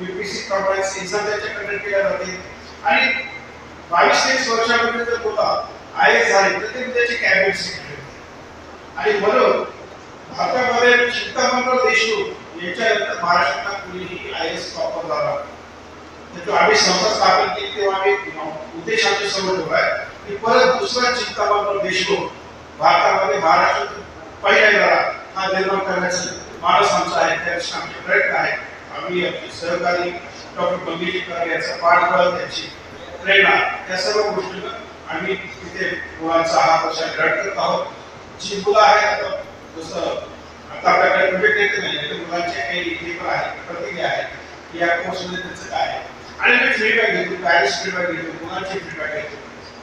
Pattern UPSC complex exam त्याच्या conduct केल्या जाते. आणि बावीस तेवीस वर्षामध्ये जर मुलं आय एस झाले तर ते त्याचे कॅबिनेट सेक्रेटरी आणि म्हणून भारतामध्ये चिंतामणराव देशमुख यांच्यानंतर महाराष्ट्रात कुणीही आय एस टॉपर झाला त्याची आम्ही संस्था स्थापन केली तेव्हा आम्ही उद्देश आमच्यासमोर ठेवला आहे. की परत दुसरा चिंतामणराव देशमुख भारतामध्ये महाराष्ट्रात पहिला झाला हा निर्माण करण्याचा मानस आमचा आहे त्या आमचे प्रयत्न आहे. आम्ही आमचे सहकारी डॉक्टर मंगेशकर यांचा पाठबळ त्यांची प्रेरणा या सर्व गोष्टींना आम्ही तिथे मुलांचा हा प्रचार ग्रहण करत आहोत. जी मुलं आहेत आता जसं आता आपल्याकडे प्रोजेक्ट येत नाही तर मुलांचे काही हे पण आहे प्रतिक्रिया आहे या कोर्समध्ये त्याचं काय आहे. आणि मी फीडबॅक घेतो पॅरेंट्स फीडबॅक घेतो मुलांचे फीडबॅक घेतो.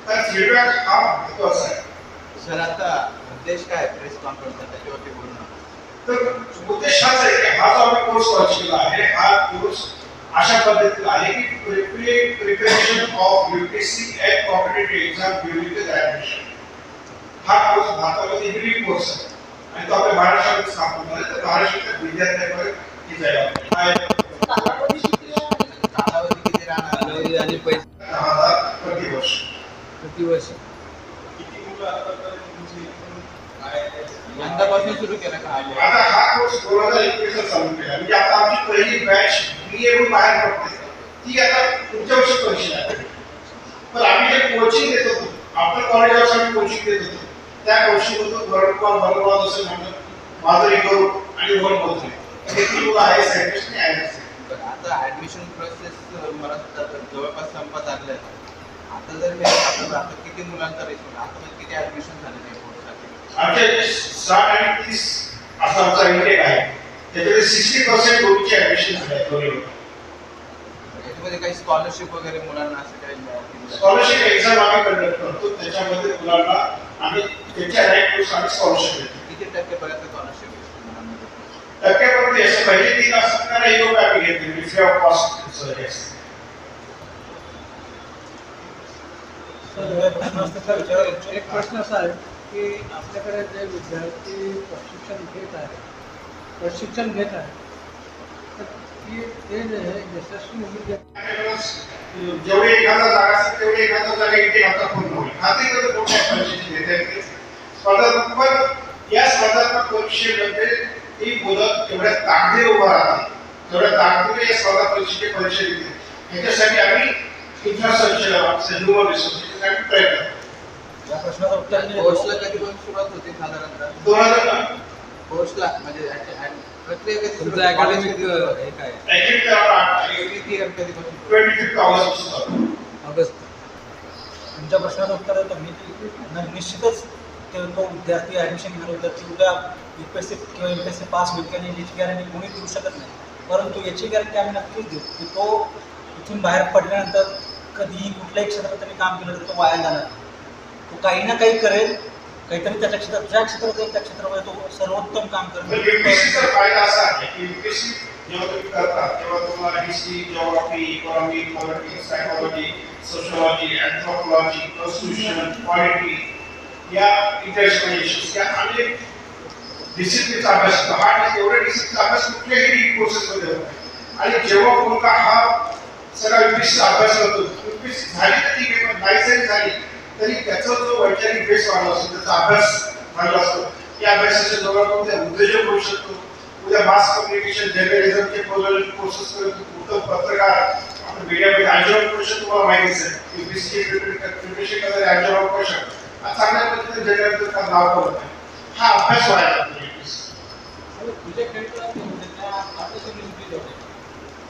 तर फीडबॅक हा महत्त्वाचा आहे. सर आता उद्देश काय प्रेस कॉन्फरन्स त्याच्यावरती बोलणं. तर उद्देश हाच आहे की हा जो आम्ही कोर्स लॉन्च केला आहे. हा कोर्स अशा पद्धतीचा आहे की preparation of UPSC and competitive exam during the graduation हा कोर्स भारतामध्ये हिरवी कोर्स आहे. आणि तो आपल्या महाराष्ट्रामध्ये स्थापन झाला. तर महाराष्ट्राच्या विद्यार्थ्यांपर्यंत कालावधी आणि पैसे दहा हजार प्रति वर्ष. प्रतिवर्ष किती मुलं आतापर्यंत तुमची इथून आहे? यंदापासून सुरू केलं का? आता हा कोर्स दोन हजार एकवीस चालू केला म्हणजे आता आमची पहिली बॅच बी बाहेर पडते ती आता पुढच्या वर्षी परीक्षा आहे. पण आम्ही जे कोचिंग देत होतो आपण कॉलेज आम्ही कोचिंग देत होतो त्या कोचिंगमधून भगवान असं माधुरी करू आणि वन बोलतोय हे ती मुलं आहे सायंटिस्ट आहे आता ऍडमिशन प्रोसेस मला जवळपास संपत आले आता जर मी आता किती मुलांचा रेशो आता किती ऍडमिशन झाले आमच्या साठ आणि तीस असा आमचा इंटेक आहे. त्याच्यामध्ये सिक्स्टी पर्सेंट कोविडचे ऍडमिशन झाले दोन्ही याच्यामध्ये काही स्कॉलरशिप वगैरे मुलांना असं काही मिळालं? स्कॉलरशिप एक्झाम आम्ही कंडक्ट करतो. त्याच्यामध्ये मुलांना आम्ही त्यांच्या रँक आम्ही स्कॉलरशिप देतो. किती टक्केपर्यंत स्कॉलरशिप टक्क्यापर्यंत असं पहिले तीन असताना एक रुपये आम्ही घेतले फ्री ऑफ कॉस्ट तर एक प्रश्न असा आहे. की आपल्याकडे जे विद्यार्थी प्रशिक्षण घेत आहे प्रशिक्षण घेत आहे तर ती ते जे आहे यशस्वी होईल जे- जेवढे एक जागा असेल तेवढे एखादा जागा इथे आता पूर्ण होईल. खात्री करतो कोणत्या परीक्षेची घेता येते स्पर्धात्मक या स्पर्धात्मक परीक्षेमध्ये ती मुलं तेवढ्या ताकदीने उभा राहतात. तेवढ्या ताकदीने या स्पर्धा परीक्षेची परीक्षा देते याच्यासाठी आम्ही इन्फ्रास्ट्रक्चर ह्युमन रिसोर्सेस आम्ही प्रयत्न करतो. या प्रश्नाचं उत्तर नाही कोर्सला कधीपासून सुरुवात होते साधारणतः? कोर्सला म्हणजे प्रक्रिया कधी तुमचं अकॅडमिक कधी? हे काय ऍक्च्युली आपण Academic year कधीपासून सुरू ट्वेंटी फिफ्थ ऑगस्ट ऑगस्ट. तुमच्या प्रश्नाचं उत्तर मी. न- निश्चितच ते तो विद्यार्थी ॲडमिशन घेणारा विद्यार्थी उद्या यू पी एस सी किंवा M P S C pass होईल की नाही याची गॅरंटी कोणी देऊ शकत नाही. परंतु याची गॅरंटी आम्ही नक्कीच देऊ की तो इथून बाहेर पडल्यानंतर कधीही कुठल्याही क्षेत्रात त्यांनी काम केलं तर तो वाया जाणार नाही. तो काही ना काही करेल. काहीतरी त्याच्या क्षेत्रात ज्या क्षेत्रात जाईल त्या क्षेत्रामध्ये तो सर्वोत्तम काम करेल फायदा असा आहे की युपीएससी जेव्हा तुम्ही करता तेव्हा तुम्हाला history geography economy politics psychology sociology anthropology constitution polity या इंटरनॅशनल इश्यूज या अनेक डिसिप्लिनचा अभ्यास होतो. हा आणि एवढ्या डिसिप्लिनचा अभ्यास कुठल्याही कोर्सेसमध्ये होतो आणि जेव्हा मुलगा हा सगळा युपीएससीचा अभ्यास करतो युपीएससी झाली तर ठीक आहे पण नाही झाली तरी त्याचा जो वैचारिक बेस वाढला असतो त्याचा अभ्यास वाढला असतो या अभ्यासाच्या जोरावर उद्या उद्योजक होऊ शकतो? उद्या मास कम्युनिकेशन जर्नलिझमचे कोर्सेस उत्तम पत्रकार आपण मीडियामध्ये करू शकतो तुम्हाला करणारे करू शकतो. हा चांगल्या पद्धतीने जगात नाव करत आहे हा अभ्यास व्हायला त्या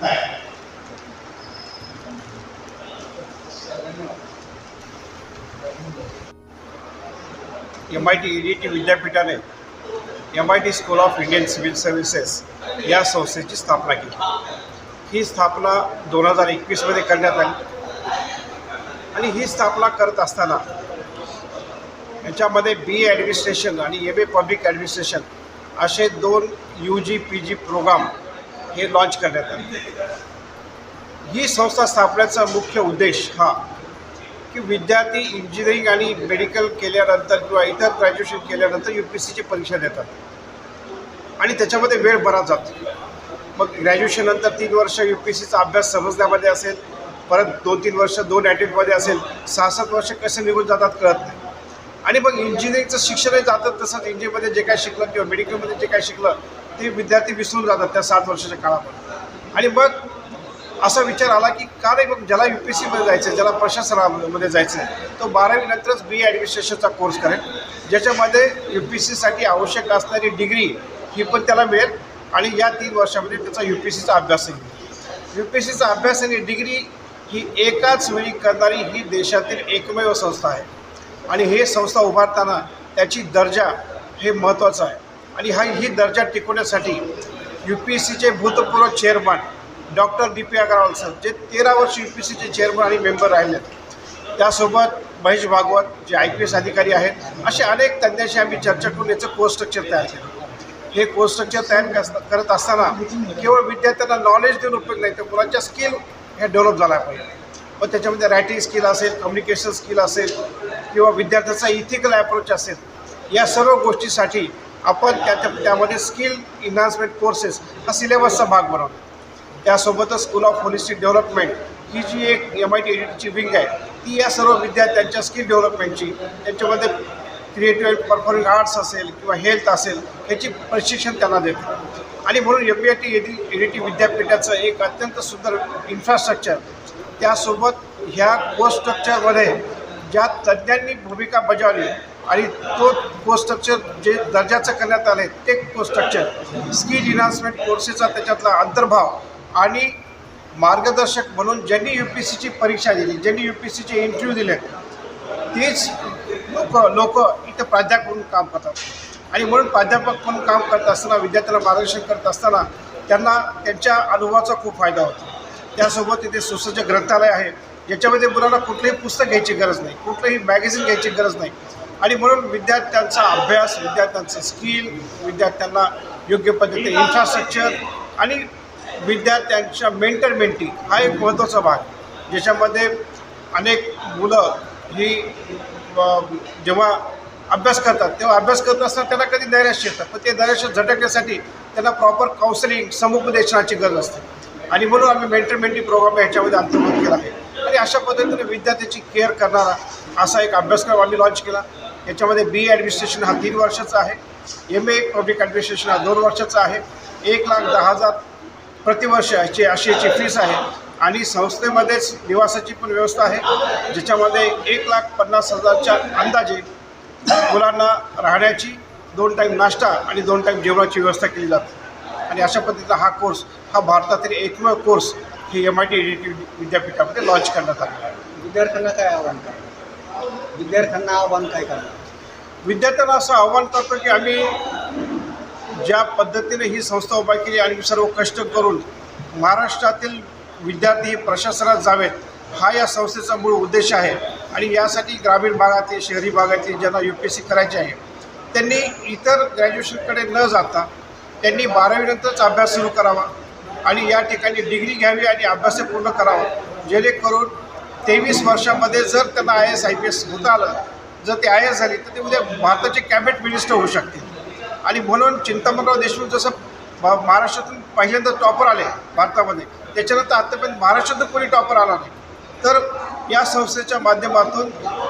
नाही. M I T E D T विद्यापीठाने M I T school of Indian civil services या संस्थेची स्थापना केली. ही स्थापना दोन हजार एकवीसमध्ये करण्यात आली. आणि ही स्थापना करत असताना याच्यामध्ये बी ए ॲडमिनिस्ट्रेशन आणि एम ए पब्लिक ॲडमिनिस्ट्रेशन असे दोन U G P G program हे लॉन्च करण्यात आले. ही संस्था स्थापण्याचा मुख्य उद्देश हा की विद्यार्थी इंजिनिअरिंग आणि मेडिकल केल्यानंतर किंवा इतर ग्रॅज्युएशन केल्यानंतर यू पी सीची परीक्षा देतात. आणि त्याच्यामध्ये वेळ बराच जातो. मग ग्रॅज्युएशननंतर तीन वर्ष यू पी सीचा अभ्यास समजण्यामध्ये असेल परत दोन तीन वर्ष दोन ॲटेम्पमध्ये असेल सहा सात वर्ष कसे निघून जातात कळत नाही. आणि मग इंजिनिअरिंगचं शिक्षणही जातं तसंच इंजिनिअरमध्ये जे काय शिकलं किंवा मेडिकलमध्ये जे काय शिकलं ते विद्यार्थी विसरून जातात त्या सात वर्षाच्या काळामध्ये. आणि मग असा विचार आला की का नाही मग ज्याला यू पी सीमध्ये जायचं आहे ज्याला प्रशासनामध्ये जायचं आहे तो बारावीनंतरच बी ॲडमिनिस्ट्रेशनचा कोर्स करेल. ज्याच्यामध्ये यू पी सीसाठी आवश्यक असणारी डिग्री ही पण त्याला मिळेल आणि या तीन वर्षामध्ये त्याचा यू पी सीचा अभ्यासही होईल यू पी सीचा अभ्यास आणि डिग्री ही एकाच वेळी करणारी ही देशातील एकमेव संस्था आहे. आणि हे संस्था उभारताना त्याची दर्जा हे महत्त्वाचं आहे. आणि हा ही दर्जा टिकवण्यासाठी यू पी एस सीचे भूतपूर्व chairman doctor D P Agrawal sir जे तेरा वर्ष यू पी सीचे चेअरमन आणि मेंबर राहिले त्यासोबत महेश भागवत जे आय पी एस अधिकारी आहेत असे अनेक तज्ज्ञांशी आम्ही चर्चा करून याचं कोर्स स्ट्रक्चर तयार केलं. हे कोर्स स्ट्रक्चर तयार करत असताना केवळ विद्यार्थ्यांना नॉलेज देऊन उपयोग नाही तर मुलांच्या स्किल हे डेव्हलप झाला पाहिजे. मग त्याच्यामध्ये रायटिंग स्किल असेल कम्युनिकेशन स्किल असेल किंवा विद्यार्थ्याचा इथिकल ॲप्रोच असेल या सर्व गोष्टीसाठी आपण त्या त्यामध्ये स्किल इन्हान्समेंट कोर्सेस हा सिलेबसचा भाग बनवतो त्यासोबतच स्कूल ऑफ होलिस्टिक डेव्हलपमेंट ही जी एक एम आय टी एडिटची विंग आहे ती या सर्व विद्यार्थ्यांच्या स्किल डेव्हलपमेंटची त्यांच्यामध्ये क्रिएटिव्ह परफॉर्मिंग आर्ट्स असेल किंवा हेल्थ असेल याची प्रशिक्षण त्यांना देते आणि म्हणून M B I T AD ADT विद्यापीठाचं एक अत्यंत सुंदर इन्फ्रास्ट्रक्चर त्यासोबत ह्या कोर्स स्ट्रक्चरमध्ये ज्या तज्ज्ञांनी भूमिका बजावली आणि तो कोर्स स्ट्रक्चर जे दर्जाचं करण्यात आलं आहे ते कोर्स स्ट्रक्चर स्किल इन्हान्समेंट कोर्सेसचा त्याच्यातला अंतर्भाव आणि मार्गदर्शक म्हणून ज्यांनी यू पी सीची परीक्षा दिली ज्यांनी यू पी सीचे इंटरव्ह्यू दिले तेच लोक लोक इथं प्राध्यापक म्हणून काम करतात. आणि म्हणून प्राध्यापक म्हणून काम करत असताना विद्यार्थ्यांना मार्गदर्शन करत असताना त्यांना त्यांच्या अनुभवाचा खूप फायदा होतो. त्यासोबत तिथे सुसज्ज ग्रंथालय आहे ज्याच्यामध्ये मुलांना कुठलंही पुस्तक घ्यायची गरज नाही कुठलंही मॅगझिन घ्यायची गरज नाही. आणि म्हणून विद्यार्थ्यांचा अभ्यास विद्यार्थ्यांचं स्किल विद्यार्थ्यांना योग्य पद्धतीने इन्फ्रास्ट्रक्चर आणि विद्यार्थ्यांच्या मेंटर मेंटी हा एक महत्त्वाचा भाग. ज्याच्यामध्ये अनेक मुलं ही जेव्हा अभ्यास करतात तेव्हा अभ्यास करत असताना त्यांना कधी नैराश्य येतात. पण ते नैराश्य झटकण्यासाठी त्यांना प्रॉपर काउन्सिलिंग समुपदेशनाची गरज असते. आणि म्हणून आम्ही मेंटर मेंटी प्रोग्राम याच्यामध्ये अंतर्भूत केला आहे. आणि अशा पद्धतीने विद्यार्थ्याची केअर करणारा असा एक अभ्यासक्रम आम्ही लॉन्च केला. याच्यामध्ये बी ॲडमिनिस्ट्रेशन हा तीन वर्षाचा आहे. एम ए पब्लिक ॲडमिनिस्ट्रेशन हा दोन वर्षाचा आहे. एक लाख दहा हजार प्रतिवर्ष याची अशी याची फीस आहे. आणि संस्थेमध्येच निवासाची पण व्यवस्था आहे ज्याच्यामध्ये एक लाख पन्नास हजारच्या अंदाजे मुलांना राहण्याची दोन टाईम नाश्ता आणि दोन टाईम जेवणाची व्यवस्था केली जाते. आणि अशा पद्धतीचा हा कोर्स हा भारतातील एकमेव कोर्स ही एम आय टी विद्यापीठामध्ये लॉन्च करण्यात आहे. विद्यार्थ्यांना काय आव्हान करणार? विद्यार्थ्यांना आव्हान काय करणार? विद्यार्थ्यांना असं आव्हान करतो की आम्ही ज्या पद्धतीने ही संस्था उभा केली आणि सर्व कष्ट करून महाराष्ट्रातील विद्यार्थी प्रशासनात जावेत हा या संस्थेचा मूळ उद्देश आहे. आणि यासाठी ग्रामीण भागातील शहरी भागातील ज्यांना यू पी एस सी करायचे आहे त्यांनी इतर ग्रॅज्युएशनकडे न जाता त्यांनी बारावीनंतरच अभ्यास सुरू करावा आणि या ठिकाणी डिग्री घ्यावी आणि अभ्यास पूर्ण करावा. जेणेकरून तेवीस वर्षामध्ये जर त्यांना I S I P S होता आलं जर ते आय एस झाली तर ते उद्या भारताचे कॅबिनेट मिनिस्टर होऊ शकतील. आणि म्हणून चिंतामणराव देशमुख जसं महाराष्ट्रातून पहिल्यांदा टॉपर आले भारतामध्ये त्याच्यानंतर आत्तापर्यंत महाराष्ट्रातून कोणी टॉपर आला नाही. तर या संस्थेच्या माध्यमातून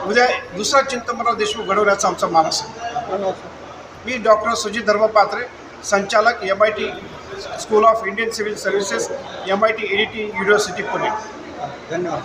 उद्या दुसरा चिंतामणराव देशमुख घडवण्याचा आमचा मानस आहे. मी डॉक्टर सुजित धर्मपात्रे संचालक M I T school of Indian civil services M I T ADT university Pune. धन्यवाद.